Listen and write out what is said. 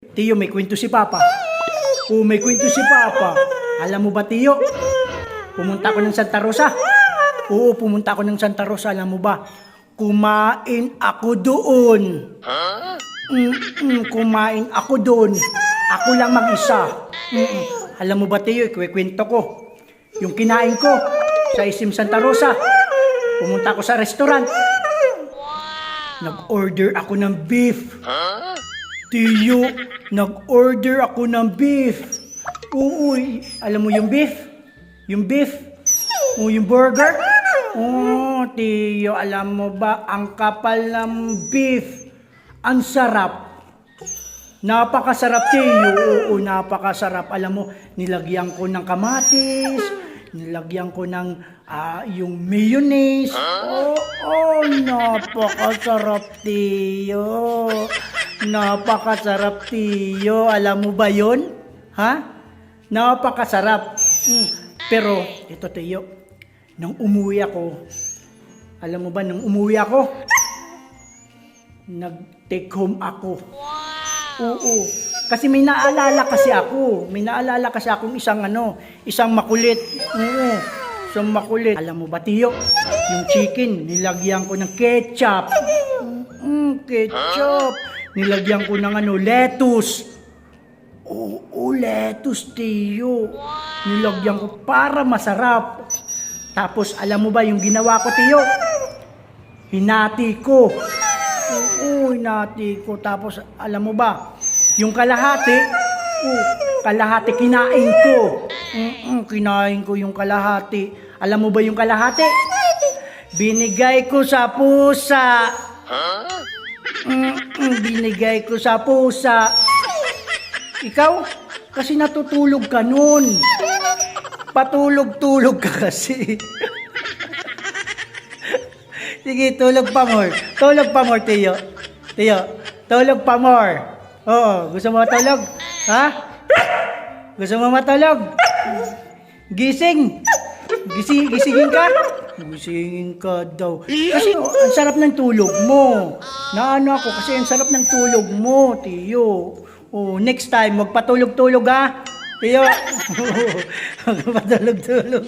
Tiyo, may kwento si Papa. Oo, may kwento si Papa. Alam mo ba, Tiyo? Pumunta ako ng Santa Rosa. Oo, pumunta ako ng Santa Rosa. Alam mo ba? Kumain ako doon. Mm-mm, kumain ako doon. Ako lang mag-isa. Mm-mm. Alam mo ba, Tiyo, ikwekwento ko. Yung kinain ko sa Isim Santa Rosa. Pumunta ako sa restaurant. Nag-order ako ng beef. Tiyo, nag-order ako ng beef. Oo, y- alam mo yung beef? Yung beef? O yung burger? Oo, Tiyo, alam mo ba, ang kapal ng beef, ang sarap. Napakasarap, Tiyo. Oo, napakasarap. Alam mo, nilagyan ko ng kamatis, nilagyan ko ng ah, yung mayonnaise. Oo, napakasarap, Tiyo. Napakasarap, Tiyo. Alam mo ba yon? Ha? Napakasarap. Mm. Pero, ito, Tiyo, nang umuwi ako, alam mo ba, nang umuwi ako, nag-take home ako. Oo. Kasi may naalala kasi ako. May naalala kasi akong isang ano, isang makulit. Oo. Isang makulit. Alam mo ba, Tiyo? Yung chicken, nilagyan ko ng ketchup. Mm, ketchup. Nilagyan ko ng ano, lettuce. Oo, lettuce, Tiyo. Nilagyan ko para masarap. Tapos, alam mo ba yung ginawa ko, Tiyo? Hinati ko. Oo, hinati ko. Tapos, alam mo ba, yung kalahati, oh, kalahati kinain ko. Mm-mm, kinain ko yung kalahati. Alam mo ba yung kalahati? Binigay ko sa pusa. Mm-mm, binigay ko sa pusa. Ikaw, kasi natutulog ka nun. Patulog-tulog ka kasi. Sige, tulog pa more. Tulog pa more, Tiyo. Tiyo, tulog pa more. Oo, gusto mo matulog? Ha? Gusto mo matulog? Gising. Gising, gisingin ka? Gisingin ka daw. Kasi oh, ang sarap ng tulog mo. Naano ako kasi ang sarap ng tulog mo, Tiyo. Oh, next time, magpatulog-tulog ha. Tiyo. Magpatulog-tulog.